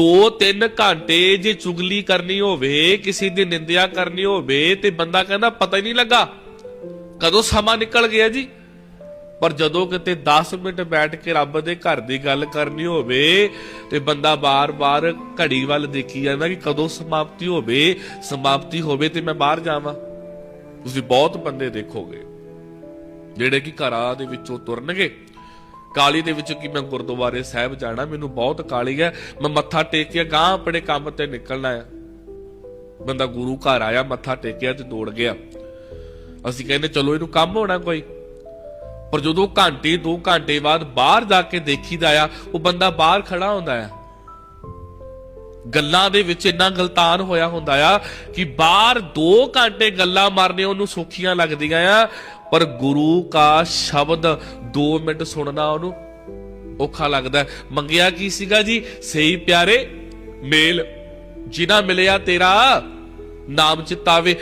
2-3 ਘੰਟੇ ਜੇ ਚੁਗਲੀ ਕਰਨੀ ਹੋਵੇ, ਕਿਸੇ ਦੀ ਨਿੰਦਿਆ ਕਰਨੀ ਹੋਵੇ, ਤੇ ਬੰਦਾ ਕਹਿੰਦਾ ਪਤਾ ਹੀ ਨਹੀਂ ਲੱਗਾ। ਕਦੋਂ ਸਮਾਂ ਨਿਕਲ ਗਿਆ ਜੀ? ਪਰ ਜਦੋਂ ਕਿਤੇ 10 ਮਿੰਟ ਬੈਠ ਕੇ ਰੱਬ ਦੇ ਘਰ ਦੀ ਗੱਲ ਕਰਨੀ ਹੋਵੇ, ਤੇ ਬੰਦਾ ਬਾਰ-ਬਾਰ ਘੜੀ ਵੱਲ ਦੇਖੀ ਜਾਂਦਾ ਕਿ ਕਦੋਂ ਸਮਾਪਤੀ ਹੋਵੇ ਸਮਾਪਤੀ ਹੋਵੇ ਤੇ ਮੈਂ ਬਾਹਰ ਜਾਵਾਂ। ਤੁਸੀਂ ਬਹੁਤ ਬੰਦੇ ਦੇਖੋਗੇ, ਜਿਹੜੇ ਕਿ ਘਰਾਂ ਦੇ ਵਿੱਚੋਂ ਤੁਰਨਗੇ। ਕਾਲੀ ਦੇ ਵਿੱਚ ਕਿ ਮੈਂ ਗੁਰਦੁਆਰੇ ਸਾਹਿਬ ਜਾਣਾ, ਮੈਨੂੰ ਬਹੁਤ ਕਾਲੀ ਹੈ। ਮੈਂ ਮੱਥਾ ਟੇਕ ਕੇ ਗਾਂ ਆਪਣੇ ਕੰਮ ਤੇ ਨਿਕਲਣਾ ਹੈ ਬੰਦਾ ਗੁਰੂ ਘਰ ਆਇਆ, ਮੱਥਾ ਟੇਕਿਆ ਤੇ ਦੌੜ ਗਿਆ। ਅਸੀਂ ਕਹਿੰਦੇ, ਚਲੋ ਇਹਨੂੰ ਕੰਮ ਹੋਣਾ ਕੋਈ। ਪਰ ਜਦੋਂ ਘੰਟੇ 2 ਘੰਟੇ ਬਾਅਦ ਬਾਹਰ ਜਾ ਕੇ ਦੇਖੀਦਾ ਆ, ਉਹ ਬੰਦਾ ਬਾਹਰ ਖੜਾ ਹੁੰਦਾ ਆ। ਗੱਲਾਂ ਦੇ ਵਿੱਚ ਇੰਨਾ ਗਲਤਾਨ ਹੋਇਆ ਹੁੰਦਾ ਆ ਕਿ ਬਾਹਰ 2 ਘੰਟੇ ਗੱਲਾਂ ਮਾਰਨੇ ਉਹਨੂੰ ਸੌਖੀਆਂ ਲੱਗਦੀਆਂ ਆ। ਪਰ ਗੁਰੂ ਕਾ ਸ਼ਬਦ 2 ਮਿੰਟ ਸੁਣਨਾ ਉਹਨੂੰ ਔਖਾ ਲੱਗਦਾ। ਮੰਗਿਆ ਕੀ ਸੀਗਾ ਜੀ? ਸਹੀ ਪਿਆਰੇ ਮੇਲ ਜਿਨਾ ਮਿਲਿਆ ਤੇਰਾ ਨਾਮ ਚਿਤਾਵੇ